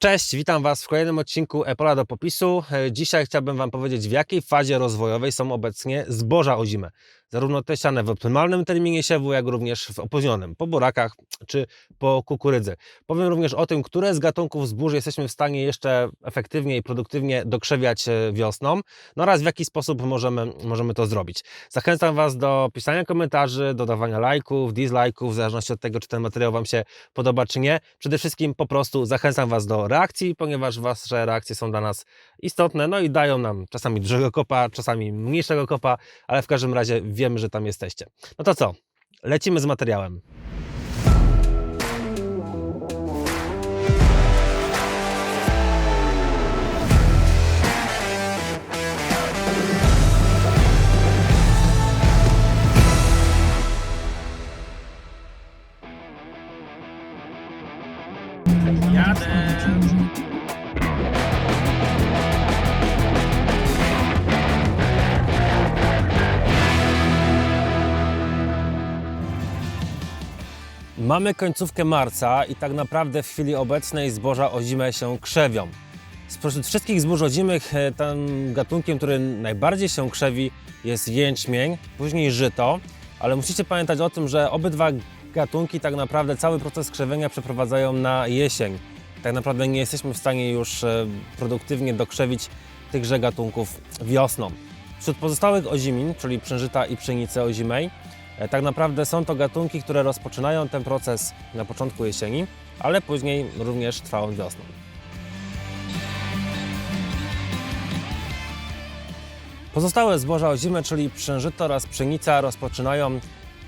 Cześć, witam Was w kolejnym odcinku Epola do popisu. E, Dzisiaj chciałbym Wam powiedzieć, w jakiej fazie rozwojowej są obecnie zboża o zimę. Zarówno te siane w optymalnym terminie siewu, jak również w opóźnionym, po burakach czy po kukurydzy. Powiem również o tym, które z gatunków zbóż jesteśmy w stanie jeszcze efektywnie i produktywnie dokrzewiać e, wiosną, no oraz w jaki sposób możemy, możemy to zrobić. Zachęcam Was do pisania komentarzy, dodawania lajków, dislajków, w zależności od tego, czy ten materiał Wam się podoba, czy nie. Przede wszystkim po prostu zachęcam Was do reakcji, ponieważ Wasze reakcje są dla nas istotne, no i dają nam czasami dużego kopa, czasami mniejszego kopa, ale w każdym razie wiemy, że tam jesteście. No to co? Lecimy z materiałem. Mamy końcówkę marca i tak naprawdę w chwili obecnej zboża o zimę się krzewią. Spośród wszystkich zbóż ozimych e, tym gatunkiem, który najbardziej się krzewi jest jęczmień, później żyto, ale musicie pamiętać o tym, że obydwa gatunki tak naprawdę cały proces krzewienia przeprowadzają na jesień. Tak naprawdę nie jesteśmy w stanie już e, produktywnie dokrzewić tychże gatunków wiosną. Wśród pozostałych ozimin, czyli przężyta i pszenicy ozimej, Tak naprawdę są to gatunki, które rozpoczynają ten proces na początku jesieni, ale później również trwałą wiosną. Pozostałe zboża ozime, czyli pszeniżyto oraz pszenica rozpoczynają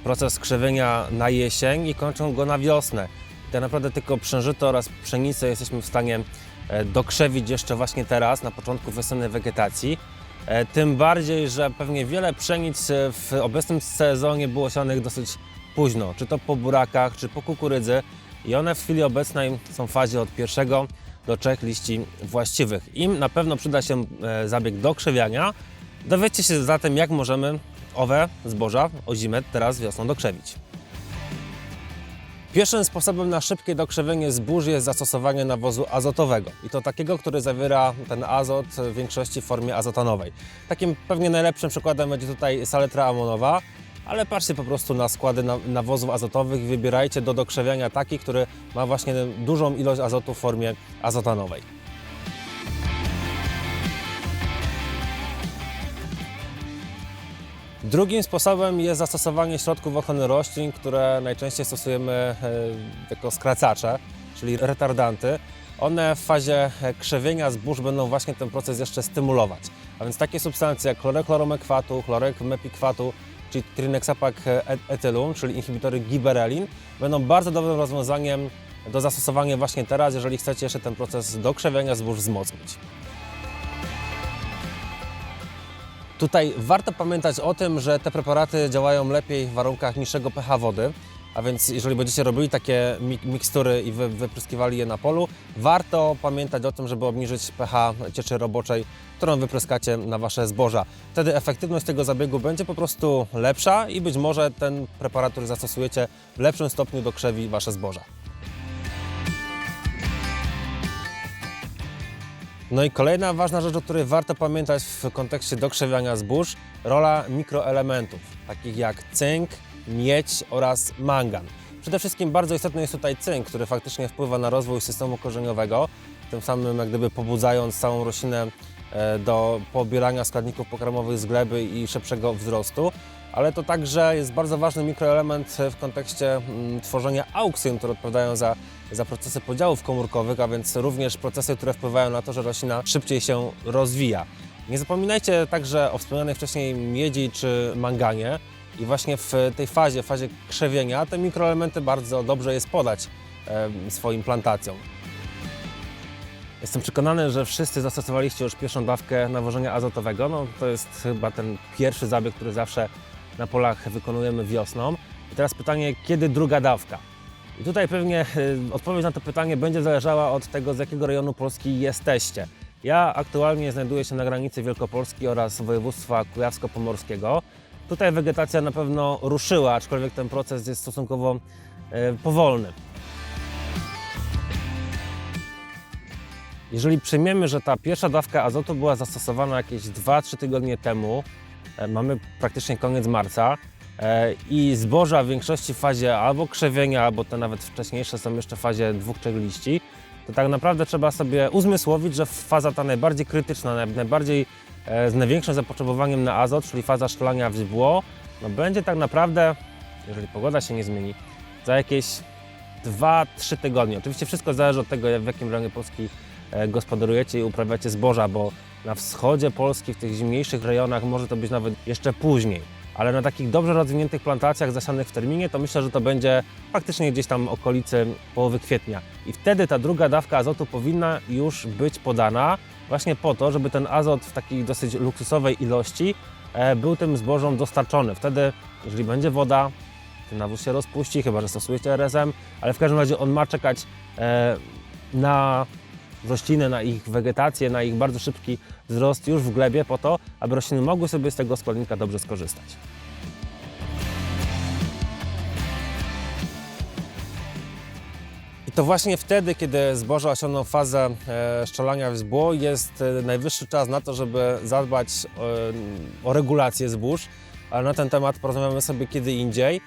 proces krzewienia na jesień i kończą go na wiosnę. Tak naprawdę tylko pszeniżyto oraz pszenicę jesteśmy w stanie e, dokrzewić jeszcze właśnie teraz, na początku wiosennej wegetacji. E, Tym bardziej, że pewnie wiele pszenic e, w obecnym sezonie było sianych dosyć późno, czy to po burakach, czy po kukurydzy i one w chwili obecnej są w fazie od pierwszego do trzech liści właściwych. Im na pewno przyda się e, zabieg dokrzewiania. Dowiedzcie się zatem, jak możemy owe zboża o zimę teraz wiosną dokrzewić. Pierwszym sposobem na szybkie dokrzewienie zbóż jest zastosowanie nawozu azotowego. I to takiego, który zawiera ten azot w większości w formie azotanowej. Takim pewnie najlepszym przykładem będzie tutaj saletra amonowa, ale patrzcie po prostu na składy na- nawozów azotowych i wybierajcie do dokrzewiania taki, który ma właśnie dużą ilość azotu w formie azotanowej. Drugim sposobem jest zastosowanie środków ochrony roślin, które najczęściej stosujemy e, jako skracacze, czyli retardanty. One w fazie e, krzewienia zbóż będą właśnie ten proces jeszcze stymulować. A więc takie substancje jak chlorek chloromekwatu, chlorek mepikwatu, czyli trinexapak e- etylum, czyli inhibitory giberelin, będą bardzo dobrym rozwiązaniem do zastosowania właśnie teraz, jeżeli chcecie jeszcze ten proces dokrzewienia zbóż wzmocnić. Tutaj warto pamiętać o tym, że te preparaty działają lepiej w warunkach niższego pH wody, a więc jeżeli będziecie robili takie mi- mikstury i wy, wypryskiwali je na polu, warto pamiętać o tym, żeby obniżyć pH cieczy roboczej, którą wypryskacie na Wasze zboża. Wtedy efektywność tego zabiegu będzie po prostu lepsza i być może ten preparat, który zastosujecie w lepszym stopniu dokrzewi Wasze zboża. No i kolejna ważna rzecz, o której warto pamiętać w kontekście dokrzewiania zbóż, rola mikroelementów, takich jak cynk, miedź oraz mangan. Przede wszystkim bardzo istotny jest tutaj cynk, który faktycznie wpływa na rozwój systemu korzeniowego, tym samym jak gdyby pobudzając całą roślinę e, do pobierania składników pokarmowych z gleby i szybszego wzrostu. Ale to także jest bardzo ważny mikroelement w kontekście mm, tworzenia auksyn, które odpowiadają za, za procesy podziałów komórkowych, a więc również procesy, które wpływają na to, że roślina szybciej się rozwija. Nie zapominajcie także o wspomnianej wcześniej miedzi czy manganie. I właśnie w tej fazie, fazie krzewienia, te mikroelementy bardzo dobrze jest podać swoim plantacjom. Jestem przekonany, że wszyscy zastosowaliście już pierwszą dawkę nawożenia azotowego. No, to jest chyba ten pierwszy zabieg, który zawsze na polach wykonujemy wiosną. I teraz pytanie, kiedy druga dawka? I tutaj pewnie y, odpowiedź na to pytanie będzie zależała od tego, z jakiego rejonu Polski jesteście. Ja aktualnie znajduję się na granicy Wielkopolski oraz województwa kujawsko-pomorskiego. Tutaj wegetacja na pewno ruszyła, aczkolwiek ten proces jest stosunkowo e, powolny. Jeżeli przyjmiemy, że ta pierwsza dawka azotu była zastosowana jakieś 2-3 tygodnie temu, e, mamy praktycznie koniec marca e, i zboża w większości w fazie albo krzewienia, albo te nawet wcześniejsze są jeszcze w fazie dwóch, trzech liści, to tak naprawdę trzeba sobie uzmysłowić, że faza ta najbardziej krytyczna, naj- najbardziej e, z największym zapotrzebowaniem na azot, czyli faza szklania w źdźbło, no będzie tak naprawdę, jeżeli pogoda się nie zmieni, za jakieś 2-3 tygodnie. Oczywiście wszystko zależy od tego, w jakim rejonie Polski e, gospodarujecie i uprawiacie zboża, bo na wschodzie Polski, w tych zimniejszych rejonach może to być nawet jeszcze później. Ale na takich dobrze rozwiniętych plantacjach zasianych w terminie, to myślę, że to będzie faktycznie gdzieś tam okolicy połowy kwietnia. I wtedy ta druga dawka azotu powinna już być podana właśnie po to, żeby ten azot w takiej dosyć luksusowej ilości e, był tym zbożom dostarczony. Wtedy, jeżeli będzie woda, ten nawóz się rozpuści, chyba że stosujecie RSM, ale w każdym razie on ma czekać e, na rośliny, na ich wegetację, na ich bardzo szybki wzrost już w glebie po to, aby rośliny mogły sobie z tego składnika dobrze skorzystać. I to właśnie wtedy, kiedy zboża osiągną fazę e, szczelania w zbło, jest e, najwyższy czas na to, żeby zadbać e, o regulację zbóż, ale na ten temat porozmawiamy sobie kiedy indziej.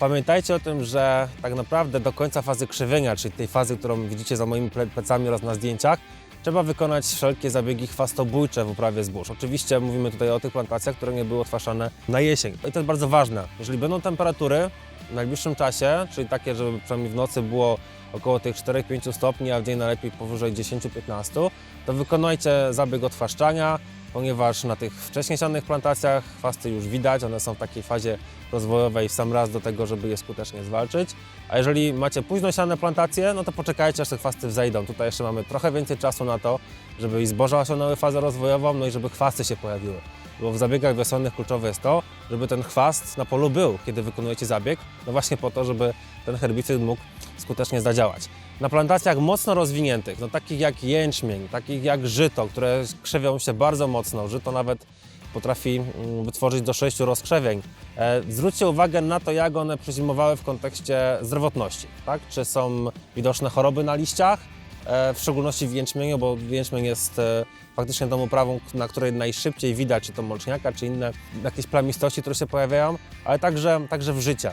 Pamiętajcie o tym, że tak naprawdę do końca fazy krzywienia, czyli tej fazy, którą widzicie za moimi ple- plecami oraz na zdjęciach, trzeba wykonać wszelkie zabiegi chwastobójcze w uprawie zbóż. Oczywiście mówimy tutaj o tych plantacjach, które nie były odtwarzane na jesień. I to jest bardzo ważne. Jeżeli będą temperatury w najbliższym czasie, czyli takie, żeby przynajmniej w nocy było około tych 4-5 stopni, a w dzień najlepiej powyżej 10-15, to wykonajcie zabieg odtwarzczania, ponieważ na tych wcześniej sianych plantacjach chwasty już widać, one są w takiej fazie rozwojowej w sam raz do tego, żeby je skutecznie zwalczyć. A jeżeli macie późno siane plantacje, no to poczekajcie, aż te chwasty wzejdą. Tutaj jeszcze mamy trochę więcej czasu na to, żeby i zboża osiągnęły fazę rozwojową, no i żeby chwasty się pojawiły. Bo w zabiegach wiosennych kluczowe jest to, żeby ten chwast na polu był, kiedy wykonujecie zabieg, no właśnie po to, żeby ten herbicyd mógł skutecznie zadziałać. Na plantacjach mocno rozwiniętych, no takich jak jęczmień, takich jak żyto, które krzewią się bardzo mocno, żyto nawet potrafi mm, wytworzyć do sześciu rozkrzewień. E, Zwróćcie uwagę na to, jak one przezimowały w kontekście zdrowotności. Tak? Czy są widoczne choroby na liściach, w szczególności w jęczmieniu, bo jęczmień jest e, faktycznie tą uprawą, na której najszybciej widać, czy to molczniaka, czy inne jakieś plamistości, które się pojawiają, ale także, także w życiu.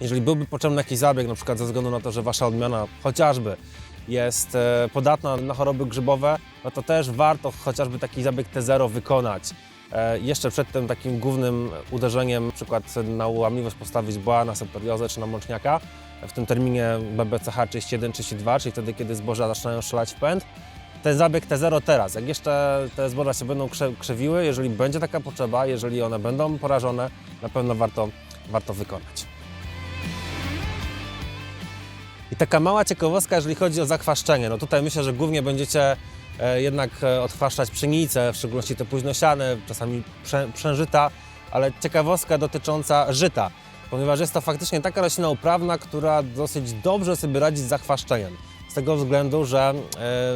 Jeżeli byłby potrzebny jakiś zabieg, na przykład ze względu na to, że wasza odmiana chociażby jest e, podatna na choroby grzybowe, no to też warto chociażby taki zabieg T0 wykonać. E, Jeszcze przed tym takim głównym uderzeniem, na przykład na łamliwość postawić bła, na septoriozę czy na mączniaka, w tym terminie BBCH 31-32, czyli wtedy, kiedy zboża zaczynają strzelać w pęd. Ten zabieg T0 teraz, jak jeszcze te zboża się będą krze- krzewiły, jeżeli będzie taka potrzeba, jeżeli one będą porażone, na pewno warto, warto wykonać. I taka mała ciekawostka, jeżeli chodzi o zakwaszczenie. No tutaj myślę, że głównie będziecie e, jednak e, odchwaszczać pszenice, w szczególności te późnosiane, czasami przężyta, ale ciekawostka dotycząca żyta, ponieważ jest to faktycznie taka roślina uprawna, która dosyć dobrze sobie radzi z zakwaszczeniem. Z tego względu, że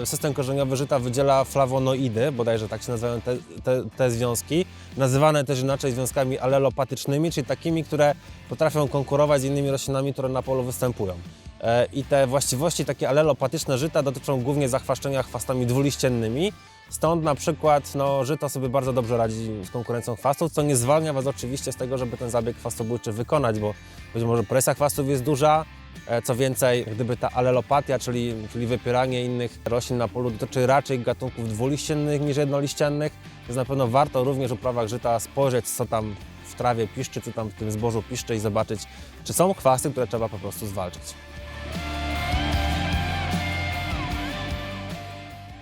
e, system korzeniowy żyta wydziela flawonoidy, bodajże tak się nazywają te, te, te związki, nazywane też inaczej związkami alelopatycznymi, czyli takimi, które potrafią konkurować z innymi roślinami, które na polu występują. E, I te właściwości takie alelopatyczne żyta dotyczą głównie zachwaszczenia chwastami dwuliściennymi. Stąd na przykład no, żyto sobie bardzo dobrze radzi z konkurencją chwastów, co nie zwalnia Was oczywiście z tego, żeby ten zabieg chwastobójczy wykonać, bo być może presja chwastów jest duża. E, Co więcej, gdyby ta alelopatia, czyli, czyli wypieranie innych roślin na polu dotyczy raczej gatunków dwuliściennych niż jednoliściennych, więc na pewno warto również w uprawach żyta spojrzeć, co tam w trawie piszczy, czy tam w tym zbożu piszczy i zobaczyć, czy są chwasty, które trzeba po prostu zwalczyć.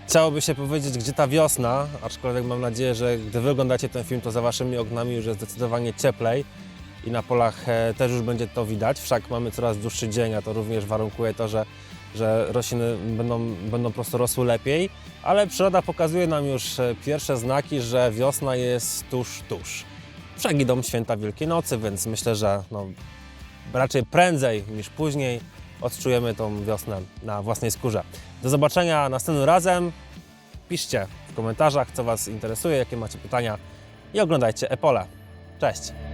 Chciałoby się powiedzieć, gdzie ta wiosna, aczkolwiek mam nadzieję, że gdy wy oglądacie ten film, to za waszymi oknami już jest zdecydowanie cieplej i na polach e, też już będzie to widać. Wszak mamy coraz dłuższy dzień, a to również warunkuje to, że, że rośliny będą, będą po prostu rosły lepiej, ale przyroda pokazuje nam już e, pierwsze znaki, że wiosna jest tuż, tuż. Wszak idą święta Wielkiej Nocy, więc myślę, że no, raczej prędzej niż później odczujemy tą wiosnę na własnej skórze. Do zobaczenia następnym razem. Piszcie w komentarzach, co Was interesuje, jakie macie pytania i oglądajcie Epole. Cześć!